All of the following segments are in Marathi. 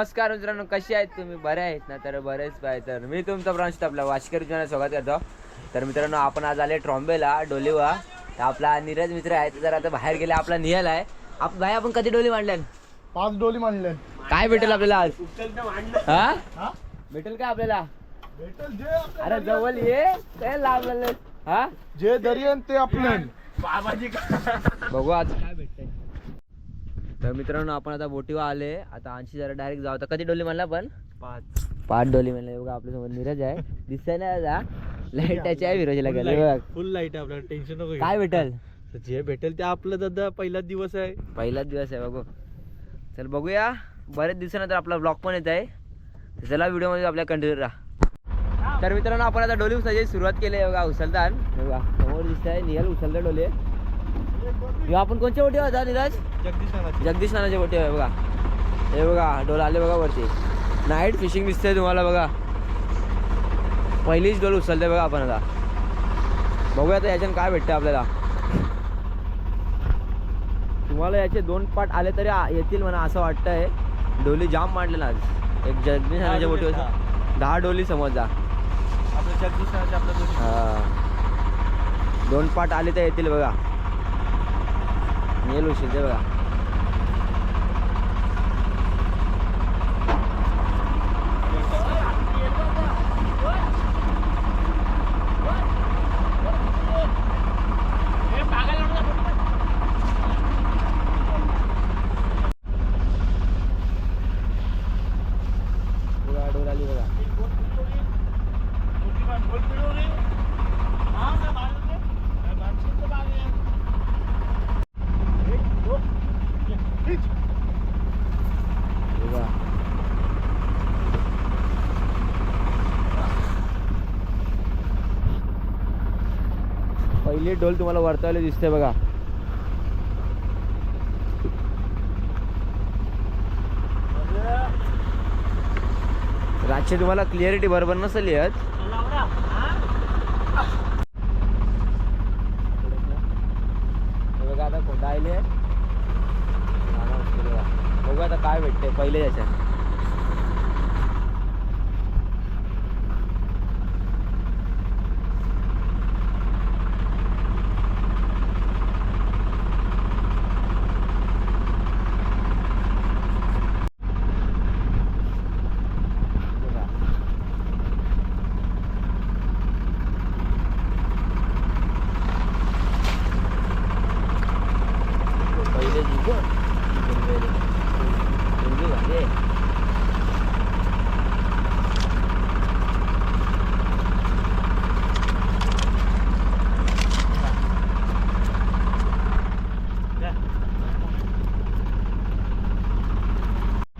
नमस्कार मित्रांनो कशी आहेत तुम्ही? बरे आहेत ना? तर बरेच पाहिजे तर मी तुमचा प्रांश आपला वाशकर जीवनात स्वागत करतो तर मित्रांनो आपण आज आले ट्रॉम्बेला डोलीवा तर आपला नीरज मित्र आहे तर आता बाहेर गेला. आपला निहल आहे. आप भाई आपण कधी डोली मांडल्या पाच डोली मांडले काय भेटेल आपल्याला आज? हा? हा? भेटेल काय आपल्याला? अरे जवळ ये. काय हा? जे दरियन ते आपलं बघू आज काय तर मित्रांनो आपण आता बोटीवर आले आता आणशी जरा डायरेक्ट जाऊ. तर कधी डोली म्हणला पण पाच. पाच डोली म्हणलं बघा आपल्यासोबत नीरज आहे. दिसतंय ना दादा? लाइट त्याची आहे विरोजीला गेले बघ. फुल लाइट आहे आपल्याला. टेन्शन नको घेऊ. काय भेटल? जे भेटेल ते आपलं दादा पहिलाच दिवस आहे. पहिलाच दिवस आहे बघू. चल बघूया. बरेच दिवसानंतर आपला ब्लॉग पण येत आहे. तर चला व्हिडिओमध्ये आपल्या कंटिन्यू राहा. तर मित्रांनो आपण आता डोली उचलायची सुरुवात केली आहे. बघा उचलतान. हे बघा समोर दिसत आहे निघाल उचलता डोले. हे आपण कोणच्या बोटी होता नीरज? जगदीश नानाची जगदीश नानाची बोटी आहे बघा. हे बघा डोल आले बघा वरती. नाईट फिशिंग दिसतंय तुम्हाला बघा. पहिलीच डोल उचलते बघा आपण आता. बघूया आता याच्यानं काय भेटतं आपल्याला. तुम्हाला याचे दोन पार्ट आले तरी येतील म्हणा असं वाटतंय. डोली जाम मांडले ना आज. एक जगदीश नानाच्या डोली, बोटीवर दहा. डोली समजा आपलं जगदीश नानाचे आपल्या हा. दोन पार्ट आले तर येतील बघा. येईल उशीर ते बघा बघा डोल आली बघा बघा पहिली डोल तुम्हाला वरतावले दिसते बघा. रातची तुम्हाला क्लिअरिटी बरोबर नसेल येत. बघा आता कोणता आले बघू आता काय भेटते पहिले याच्यात बघा. पहिले जिंकून जिंकू झाले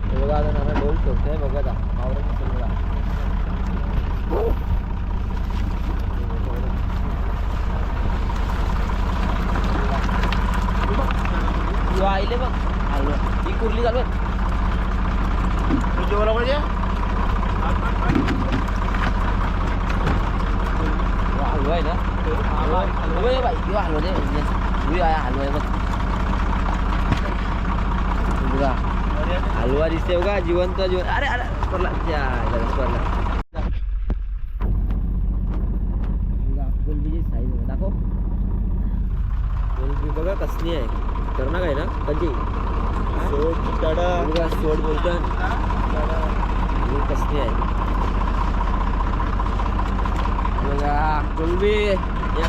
हे बघा आता नाना डोल शोधतोय बघा आता मावळं दिसेल बघा यो आईले बघ आलो ही कुर्ली चालू आहे. जेवायला पाहिजे यो हलवा आहे ना हलवा आहे बाई यो हलवा दे यो आहे हलवा आहे बघ बघा हलवा दिसते बघा जिवंत जिवंत अरे अरे पडला त्या लगेच पडला बघा, कोलंबीची साईज बघा, दाखव कोलंबी बघा कसली आहे खतरनाक आहे ना कधी बघा सोड बोलतो कसली आहे बघा कोलंबी या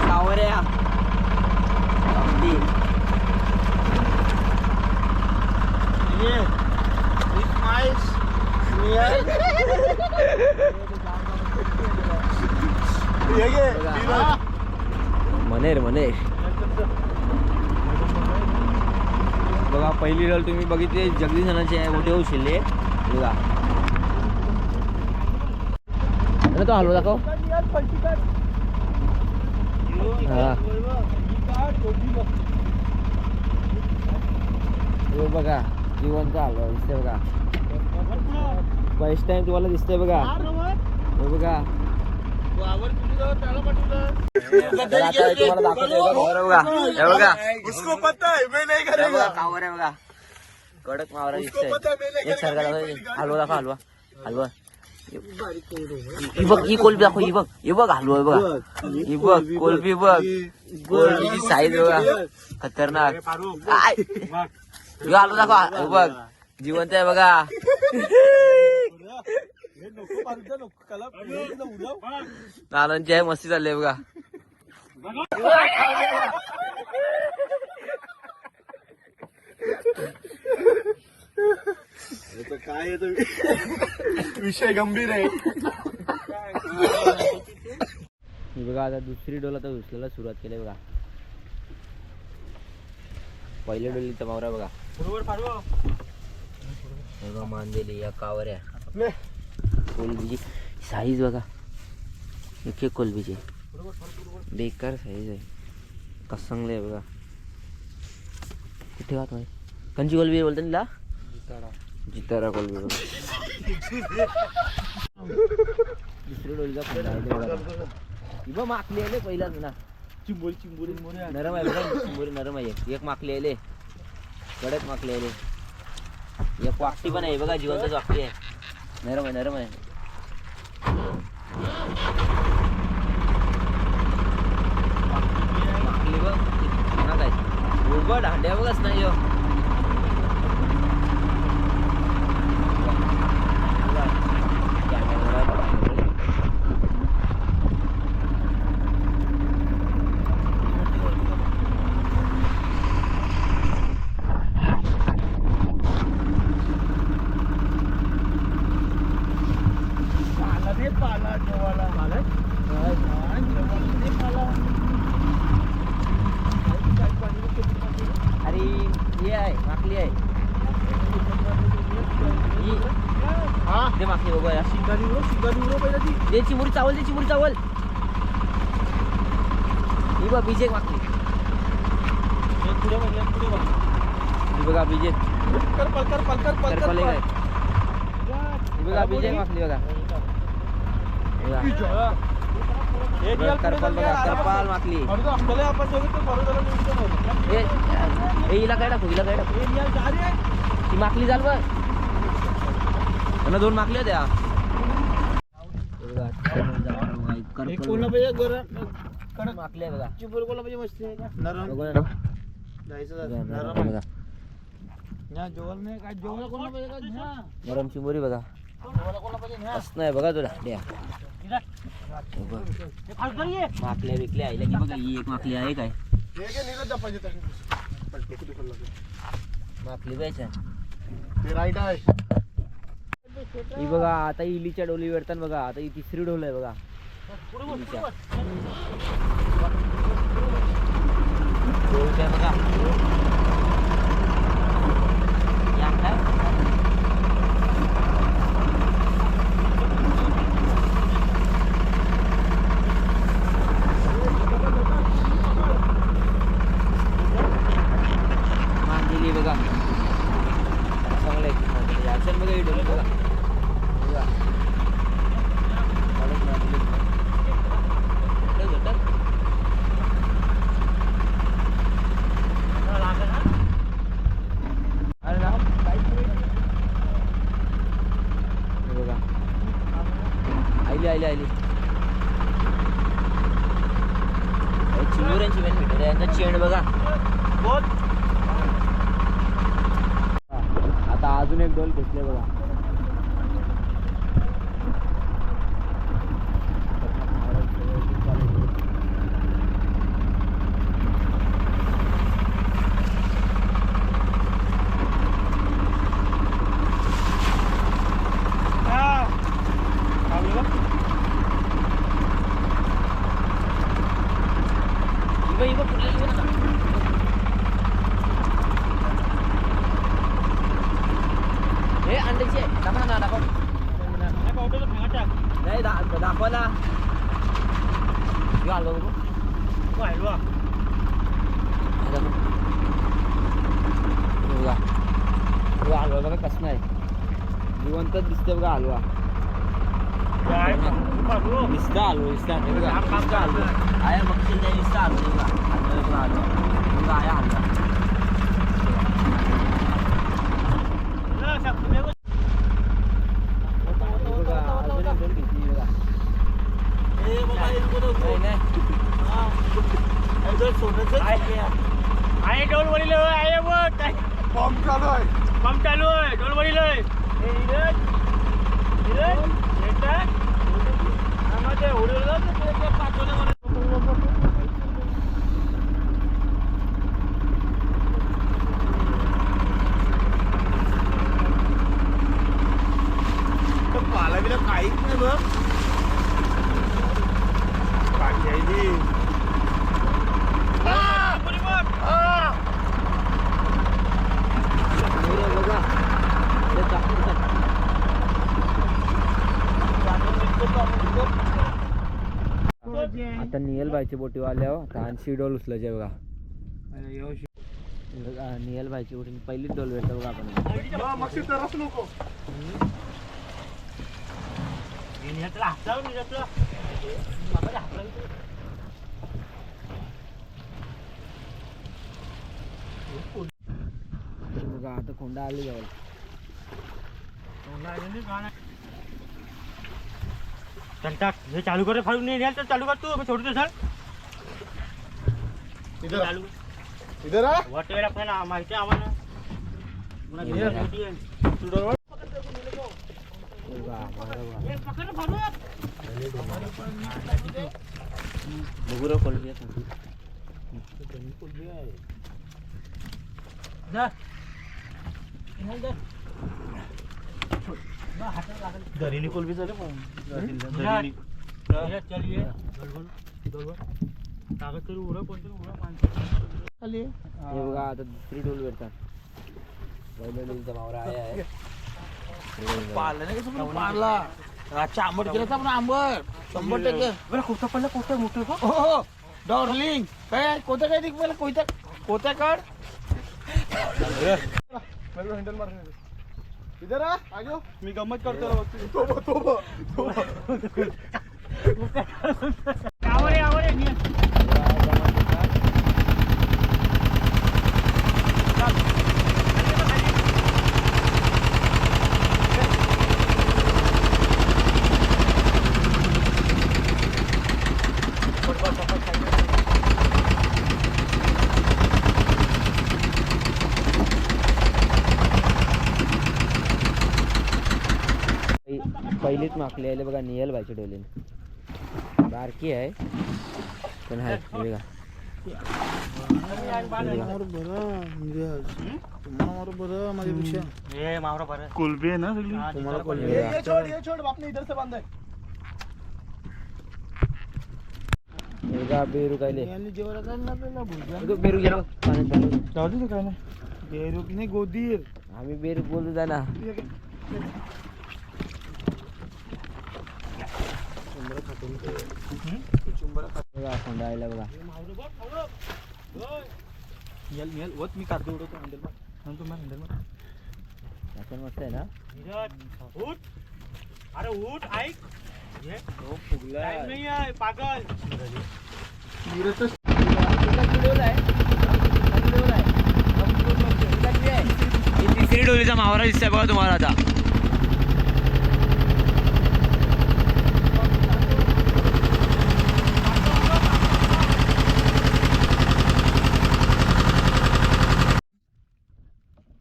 बघा. मनेर मनेर. बघा पहिली डोल तुम्ही बघितली जगदीश नानाची आहे मोठे उशिले बघा. आणि तो हलवा दाखव. हा. बघा जिवंत हलवा दिसते बघा. फर्स्ट टाइम तुम्हाला दिसतंय बघा. हे बघा. तर आता तुम्हाला दाखवतो बघा. बरं बघा. बघा. उसको पता मैं नहीं बघा कावर आहे बघा. कडक मावरा दिसतंय. एक सारखा दाखव हलवा दाखव हलवा. हलवा. ही बघ ही कोलबी दाखव ही बघ ही बघ हलवा हे बघा ही बघ कोलबी बघ कोलबीची साईज बघा खतरनाक काय ह्यो दाखव बघ जिवंत आहे बघा नानांची आहे मस्ती चालली आहे बघा काय विषय गंभीर आहे. ही बघा आता दुसरी डोल आता उचलायला सुरुवात केली बघा. पहिल्या डोलीचा मावरा बघा. बघा मांदेली या कावऱ्या. कोलबीची साईज बघा. एक एक कोलबीची. बेकार साईज आहे. कसंगले आहे बघा. कुठे गात कंची कोलबी बोलतो तिला? जितारा बघा. दुसरी डोलीचा बघा ही बघ माकली आले पहिलाच ना. चिंबोरी चिंबोरी नरम आहे बघा चिंबोरी नरम आहे. एक. एक माकली आले कडक माकली आले एक वाकटी पण आहे बघा जिवंतच वाकटी आहे. नरम आहे नरम आहे. माकली बघ हा काय उभं दांड्या बघच नाही हे आहे माकली आहे. ही. हा? ते माकली बघूया शिंगारी उडव शिंगारी उडव पहिला ती. दे चिमुरी चावल दे चिमुरी चावल. ही बघ बीजे माकली पुढे बघ एक पुढे बघ. ही बघा बीजे कर पलकर पलकर तर पलकर पले काय? ही बघा बीजे माकली बघा. करपाल माकली आपण ए ए, हिला काय टाकू हिला काय टाकू? ही माकली चाल बघ. त्यांना दोन माकली होत्या. हे बघा, एक करपल कोणला बघा. पाहिजे गोरा कडक माकली आहे. बघा. चिंबोरी आहे. बघू नाही बघा. तुला. द्या. माकल्या विकल्या आईला की बघा ही एक माकली आहे काय? हे जा पाहिजे ते? राईट आहे. ही बघा आता इलीच्या डोली वेळतात बघा आता ही तिसरी डोल आहे बघा. इलीच्या. बघा या काय? मांदिली बघा चांगलं आहे याच्यात बघा ही डोली बघा बघा. काढत मांदिली. घटक, घटक. अरे ना, हे बघा आईली आईली आईली भेटत यांचा चेंड बघा. आता अजून एक डोल घेतले बघा इबा इबा कुठल्या इबा नका हे अंड्याची आहे दाखवा ना दाखव नाही दा दाखवा ना ह्यो हलवा बघू हा दाखव. हे बघा ह्यो हलवा बघा कसं आहे जिवंतच दिसतं बघा हलवा दिसता हलवा दिसता हे बघा दिसता हलवा आहे बघशील नाही दिसता हलवा बघा हलवा बघा हलवा बघा आहे हलवा हे बघा, अजून एक डोल घेतली बघा. नाही, नाही. आहे डोल वडील आहे बघ काय पंप चालू आहे पंप चालू आहे डोल वडील आहे हे इधर इधर येतात आम्हाला ते उडवलं तर ते ते पाठवलं मला पाला बिला काहीच नाही बघ काय घ्यायची मोरे बघा. ते टाकतात. आता नियल बायची बोटी आल्यावर आता आणखी डोल उचलायचे बघा. नियल बायची बोटी पहिलीच डोल भेटतो बघा आपण. बघा आता कोंडा आली जवळ. चल टाक हे चालू कर रे फाडून नाही नेल तर चालू कर तू मी सोडतो सर इधर चालू इधर आ वाटेल आपल्याला माहिती आहे आम्हाला पुन्हा हे घे, बघा. मोठी आहे. हे रे कोलबी झाले हे बघा आता दुसरी डोल भेटतात पहिल्या डोलचा मावरा आहे. हे नाही कसं रातच्या आंबट केलं तर आंबट. शंभर टक्के. बरं कोणता पडला? कोणता मोठं का? हो हो डॉर्लिंग. काय कोणतं काय दिख मला कोयता कोत्या काढ हँडल मार इधर आ आजो मी गंमत करतो तो तो तो आवरे आवरे पहि- पहिलीच माकली आले बघा नियल बायची डोलीन बारकी आहे. पण आहे हे बघा. कोलबी आहे ना सगळी? तुम्हाला तिकडं कोलबी पण ये आहे. ये छोड़ ये छोड़ आपने इधर से बांधा बघा बेरू कायले. गेला पाण्यात. जाऊ दे काय नाही. बेरूक नाही गोदीर आम्ही बेरू बोलतो जा बघा कोंडा बघा येल येल वत मी काढतो उडवतो हँडल मार नंतर मार हँडल मार आपण मस्त आहे ना उठ अरे उठ ऐक हे हो फुगला टाइम नाही आहे पागल नीरजच तिसरी डोलीचा मावरा दिसतोय बघा तुम्हाला आता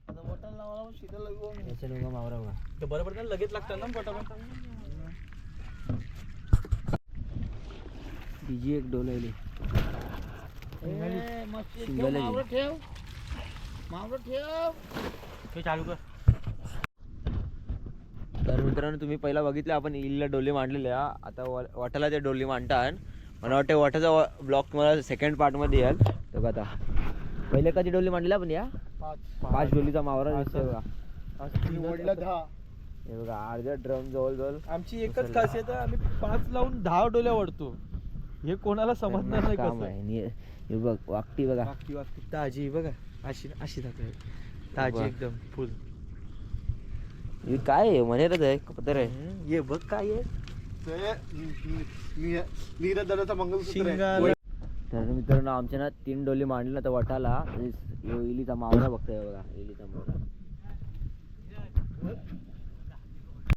बटन लावा सीधा लगवा याच्या बघा मावरा बघा ते बरं तिची एक डोल आली सिंगल आहे. मावळं ठेव. मावळं ठेव. चालू कर. तर मित्रांनो तुम्ही पहिला बघितलं आपण इलला डोली मांडलेल्या. आता वा- वाटाला त्या डोली मांडतात मला वाटतं वाटाचा ब्लॉक तुम्हाला सेकंड पार्टमध्ये येईल. तो बघा आता. पहिले कधी डोली मांडल्या आपण या? पाच. पाच डोलीचा मावरा दिसतोय बघा. दहा. हे बघा अर्ध्या ड्रम जवळ जवळ आमची एकच खासियत आहे आम्ही पाच लावून दहा डोल्या वडतो हे कोणाला समजणार नाही काम कसं. आहे. नि- हे बघ वाकटी बघा. वागती वागती ताजी बघा. अशी अशी दाखव ताजी बघ. एकदम फुल हे काय आहे? मनेरच आहे पत्र आहे. हम्म, ये बघ काय आहे. नीरज दादाचा शिंगाला तर मित्रांनो आमच्या ना तीन डोली मांडल्या तर वटाला. यो इलीचा मावरा बघतोय बघा इलीचा मावरा